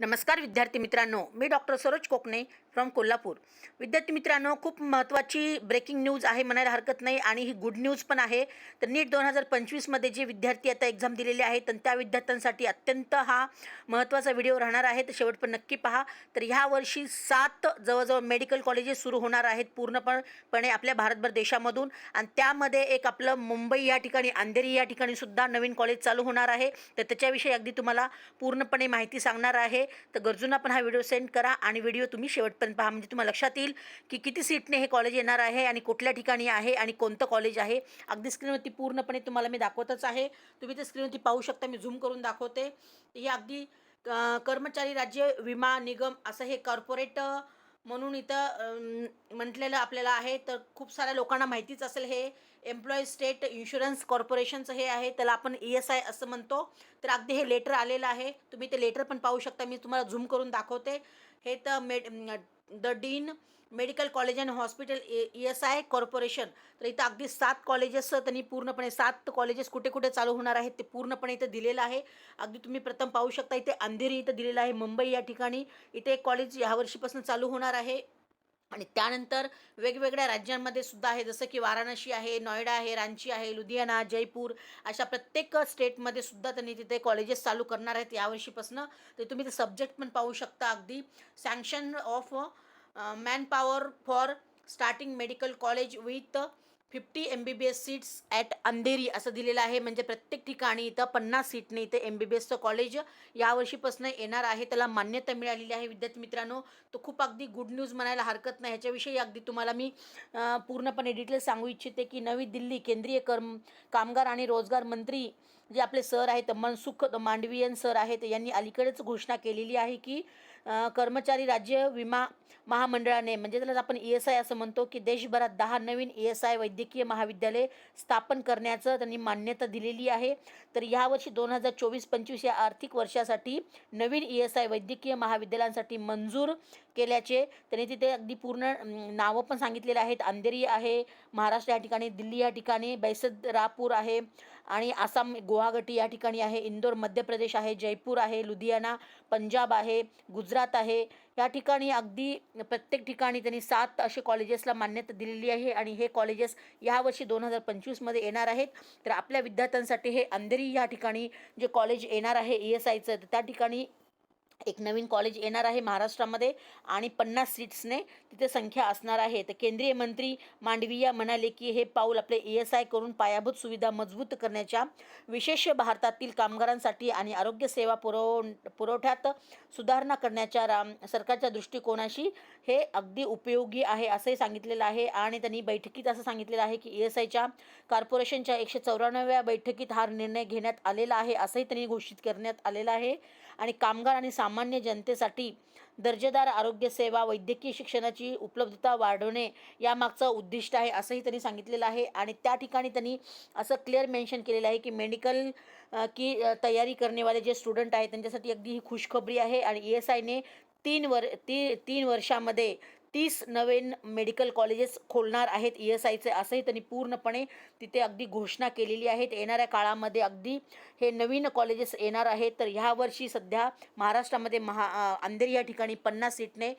नमस्कार विद्यार्थी मित्रांनो मी डॉक्टर सरोज कोकणे फ्रॉम कोल्हापूर. विद्यार्थी मित्रांनो खूप महत्त्वाची ब्रेकिंग न्यूज आहे म्हणायला हरकत नाही आणि ही गुड न्यूज पण आहे. तर नीट दोन हजार पंचवीसमध्ये जे विद्यार्थी आता एक्झाम दिलेले आहेत तर त्या विद्यार्थ्यांसाठी अत्यंत हा महत्त्वाचा व्हिडिओ राहणार आहे. तर शेवट पण नक्की पहा. तर ह्या वर्षी सात जवळजवळ मेडिकल कॉलेजेस सुरू होणार आहेत पूर्णपणपणे आपल्या भारतभर देशामधून. आणि त्यामध्ये एक आपलं मुंबई या ठिकाणी अंधेरी या ठिकाणी सुद्धा नवीन कॉलेज चालू होणार आहे. तर त्याच्याविषयी अगदी तुम्हाला पूर्णपणे माहिती सांगणार आहे. तर गरजूंना पण हा व्हिडिओ सेंड करा आणि व्हिडिओ तुम्ही शेवटपर्यंत पहा. म्हणजे तुम्हाला लक्षात येईल की किती सीटने हे कॉलेज येणार आहे आणि कुठल्या ठिकाणी आहे आणि कोणतं कॉलेज आहे. अगदी स्क्रीनवरती पूर्णपणे तुम्हाला मी दाखवतच आहे. तुम्ही ते स्क्रीनवरती पाहू शकता. मी झूम करून दाखवते. हे अगदी कर्मचारी राज्य विमा निगम असं हे कॉर्पोरेट म्हणून इथं म्हटलेलं आपल्याला आहे तर खूप साऱ्या लोकांना माहितीच असेल हे. एम्प्लॉई स्टेट इन्शुरन्स कॉर्पोरेशनचं हे आहे त्याला आपण ई एस आय असं म्हणतो. तर अगदी हे लेटर आलेलं आहे. तुम्ही ते लेटर पण पाहू शकता. मी तुम्हाला झूम करून दाखवते. हे तर made the dean medical college and hospital A S I corporation. तर इथं अगदी सात कॉलेजेस त्यांनी पूर्णपणे सात कॉलेजेस कुठे कुठे चालू होणार आहेत ते पूर्णपणे इथं दिलेलं आहे. अगदी तुम्ही प्रथम पाहू शकता इथे अंधेरी इथं दिलेलं आहे. मुंबई या ठिकाणी इथे एक कॉलेज ह्या वर्षीपासून चालू होणार आहे. आणि त्यानंतर वेगवेगळ्या राज्यांमध्ये सुद्धा आहे जसं की वाराणसी आहे नोएडा आहे रांची आहे लुधियाना जयपूर अशा प्रत्येक स्टेटमध्ये सुद्धा त्यांनी तिथे कॉलेजेस चालू करणार आहेत यावर्षीपासून तर तुम्ही ते सब्जेक्ट पण पाहू शकता अगदी. Sanction of manpower for starting medical college with fifty M B B S seats at Andheri असं दिलेलं आहे. म्हणजे प्रत्येक ठिकाणी इथं पन्नास सीटने इथं एम बी बी एसचं कॉलेज यावर्षीपासून येणार आहे. त्याला मान्यता मिळालेली आहे. विद्यार्थी मित्रांनो तो खूप अगदी गुड न्यूज म्हणायला हरकत नाही. ह्याच्याविषयी अगदी तुम्हाला मी पूर्णपणे डिटेल्स सांगू इच्छिते की नवी दिल्ली केंद्रीय कर्म कामगार आणि रोजगार मंत्री जे आपले सर आहेत मनसुख मांडवीयन सर आहेत यांनी अलीकडेच घोषणा केलेली आहे की कर्मचारी राज्य विमा महामंडळाने म्हणजे त्याला आपण ई एस आय असं म्हणतो की देशभरात दहा नवीन ई एस आय वैद्यकीय महाविद्यालय स्थापन करण्याचं त्यांनी मान्यता दिलेली आहे. तर यावर्षी दोन हजार चोवीस पंचवीस या आर्थिक वर्षासाठी नवीन ई एस आय वैद्यकीय महाविद्यालयांसाठी मंजूर केल्याचे त्यांनी तिथे अगदी पूर्ण नावं पण सांगितलेले आहेत. अंधेरी आहे महाराष्ट्र या ठिकाणी दिल्ली या ठिकाणी बैसदरापूर आहे आणि आसाम गो गुवाहाटी या ठिकाणी आहे इंदोर मध्य प्रदेश आहे जयपूर आहे लुधियाना पंजाब आहे गुजरात आहे. या ठिकाणी अगदी प्रत्येक ठिकाणी त्यांनी सात असे कॉलेजेसला मान्यता दिलेली आहे आणि हे कॉलेजेस यावर्षी दोन हजार पंचवीसमध्ये येणार आहेत. तर आपल्या विद्यार्थ्यांसाठी हे अंधेरी या ठिकाणी जे कॉलेज येणार आहे ई एस आयचं तर त्या ठिकाणी एक नवीन कॉलेज येणार आहे महाराष्ट्रामध्ये आणि पन्नास सीट्सने तिथे संख्या असणार आहे. तर केंद्रीय मंत्री मांडविया म्हणाले की हे पाऊल आपले ई एस आय करून पायाभूत सुविधा मजबूत करण्याच्या विशेष भारतातील कामगारांसाठी आणि आरोग्य सेवा पुरव पुरवठ्यात सुधारणा करण्याच्या राम सरकारच्या दृष्टिकोनाशी हे अगदी उपयोगी आहे असंही सांगितलेलं आहे. आणि त्यांनी बैठकीत असं सांगितलेलं आहे की ई एस आयच्या कॉर्पोरेशनच्या एकशे चौऱ्याण्णव्या बैठकीत हा निर्णय घेण्यात आलेला आहे असंही त्यांनी घोषित करण्यात आलेलं आहे. आणि कामगार आणि सामान्य जनतेसाठी दर्जेदार आरोग्यसेवा वैद्यकीय शिक्षणाची उपलब्धता वाढवणे यामागचं उद्दिष्ट आहे असंही त्यांनी सांगितलेलं आहे. आणि त्या ठिकाणी त्यांनी असं क्लिअर मेन्शन केलेलं आहे की मेडिकल की तयारी करणेवाले जे स्टुडंट आहेत त्यांच्यासाठी अगदी ही खुशखबरी आहे. आणि ई एस आयने तीन वर ती तीन वर्षामध्ये तीस नवीन मेडिकल कॉलेजेस खोलणार आहेत ई एस आयचे असंही त्यांनी पूर्णपणे तिथे अगदी घोषणा केलेली आहे येणाऱ्या काळामध्ये अगदी हे नवीन कॉलेजेस येणार आहेत. तर ह्या वर्षी सध्या महाराष्ट्रामध्ये महा अंधेरी या ठिकाणी पन्नास सीटने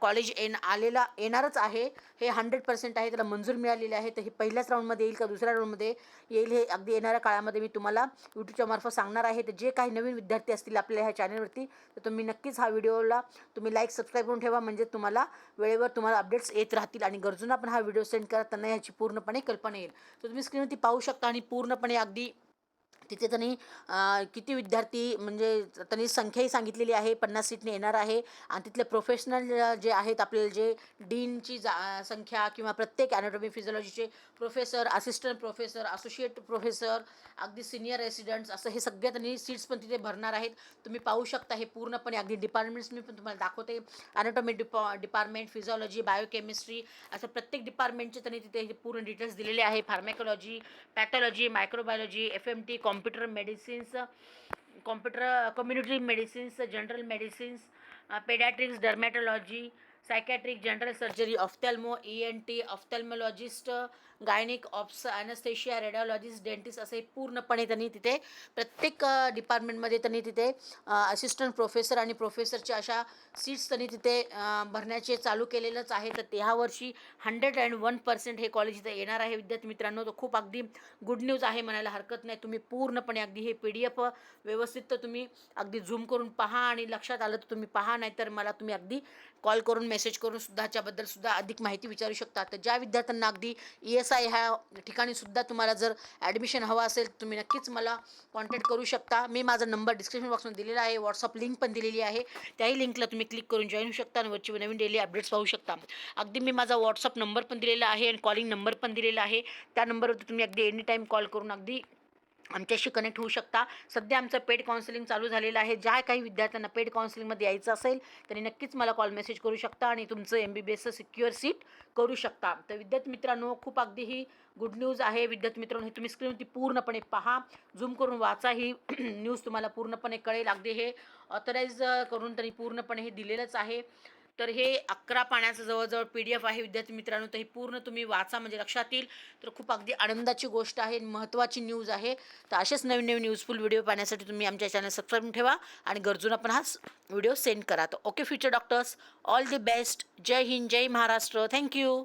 कॉलेज येण आलेला येणारच आहे. हे हंड्रेड पर्सेंट आहे. त्याला मंजूर मिळालेली आहे. तर हे पहिल्याच राऊंडमध्ये येईल का दुसऱ्या राऊंडमध्ये येईल हे अगदी येणाऱ्या काळामध्ये मी तुम्हाला यूट्यूबच्या मार्फत सांगणार आहे. तर जे काही नवीन विद्यार्थी असतील आपल्या ह्या चॅनलवरती तर तुम्ही नक्कीच हा व्हिडिओला तुम्ही लाईक सबस्क्राईब करून ठेवा. म्हणजे तुम्हाला वेळेवर तुम्हाला अपडेट्स येत राहतील आणि गरजूंना पण हा व्हिडिओ सेंड करा त्यांना ह्याची पूर्णपणे कल्पना येईल. तर तुम्ही स्क्रीनवरती पाहू शकता आणि पूर्णपणे अगदी तिथे त्यांनी किती विद्यार्थी म्हणजे त्यांनी संख्याही सांगितलेली आहे पन्नास सीटने येणार आहे. आणि तिथले प्रोफेशनल जे आहेत आपले जे डीनची जा संख्या किंवा प्रत्येक anatomy फिजिओलॉजीचे professor assistant professor associate professor अगदी सिनियर रेसिडेंट्स असं हे सगळे त्यांनी सीट्स पण तिथे भरणार आहेत. तुम्ही पाहू शकता हे पूर्णपणे अगदी डिपार्टमेंट्स मी पण तुम्हाला दाखवते. ॲनाटॉमी डिपा डिपार्टमेंट फिजिओलॉजी बायोकेमिस्ट्री असं प्रत्येक डिपार्टमेंटचे त्यांनी तिथे हे पूर्ण डिटेल्स दिलेले आहे. Pharmacology pathology microbiology F M T computer medicines computer community medicines general medicines paediatrics dermatology psychiatric general surgery ophthalmo E N T ophthalmologist gynaec obs anaesthesia radiologist dentist असे पूर्णपणे त्यांनी तिथे प्रत्येक डिपार्टमेंटमध्ये त्यांनी तिथे असिस्टंट प्रोफेसर आणि प्रोफेसरच्या अशा सीट्स त्यांनी तिथे भरण्याचे चालू केलेलंच आहे. तर ह्या वर्षी हंड्रेड अँड वन पर्सेंट हे कॉलेज इथं येणार आहे. विद्यार्थी मित्रांनो तर खूप अगदी गुड न्यूज आहे म्हणायला हरकत नाही. तुम्ही पूर्णपणे अगदी हे पी डी एफ व्यवस्थित तर तुम्ही अगदी झूम करून पहा आणि लक्षात आलं तर तुम्ही पहा नाहीतर मला तुम्ही अगदी कॉल करून मेसेज करून सुद्धा ह्याच्याबद्दल सुद्धा अधिक माहिती विचारू शकता. तर ज्या विद्यार्थ्यांना अगदी ई एस आय ह्या ठिकाणी सुद्धा तुम्हाला जर ॲडमिशन हवं असेल तुम्ही नक्कीच मला कॉन्टॅक्ट करू शकता. मी माझा नंबर डिस्क्रिप्शन बॉक्समध्ये दिलेला आहे. व्हॉट्सअप लिंक पण दिलेली आहे. त्याही लिंकला तुम्ही क्लिक करून जॉईन होऊ शकता आणि वरची नवीन डेली अपडेट्स पाहू शकता. अगदी मी माझा व्हॉट्सअप नंबर पण दिलेला आहे आणि कॉलिंग नंबर पण दिलेला आहे. त्या नंबरवरती तुम्ही अगदी एनी टाईम कॉल करून अगदी आमच्याशी कनेक्ट होऊ शकता. सध्या आमचं पेड काउन्सिलिंग चालू झालेलं आहे. ज्या काही विद्यार्थ्यांना पेड काउन्सिलिंगमध्ये यायचं असेल त्यांनी नक्कीच मला कॉल मेसेज करू शकता आणि तुमचं एम बी बी एसचं सिक्युअर सीट करू शकता. तर विद्यार्थी मित्रांनो खूप अगदी ही गुड न्यूज आहे. विद्यार्थी मित्रांनो हे तुम्ही स्क्रीनवरती पूर्णपणे पहा. झूम करून वाचा ही न्यूज तुम्हाला पूर्णपणे कळेल. अगदी हे ऑथराईज करून त्यांनी पूर्णपणे हे दिलेलंच आहे. तर हे अकरा पाण्याचं जवळजवळ पी डी एफ आहे. विद्यार्थी मित्रांनो तर हे पूर्ण तुम्ही वाचा म्हणजे लक्षात येईल. तर खूप अगदी आनंदाची गोष्ट आहे महत्त्वाची न्यूज आहे. तर असेच नवीन नवीन न्यूजफुल व्हिडिओ पाहण्यासाठी तुम्ही आमच्या चॅनल सबस्क्राईब ठेवा आणि गरजूंना पण हा व्हिडिओ सेंड करा. तर okay future doctors all the best जय हिंद जय महाराष्ट्र. Thank you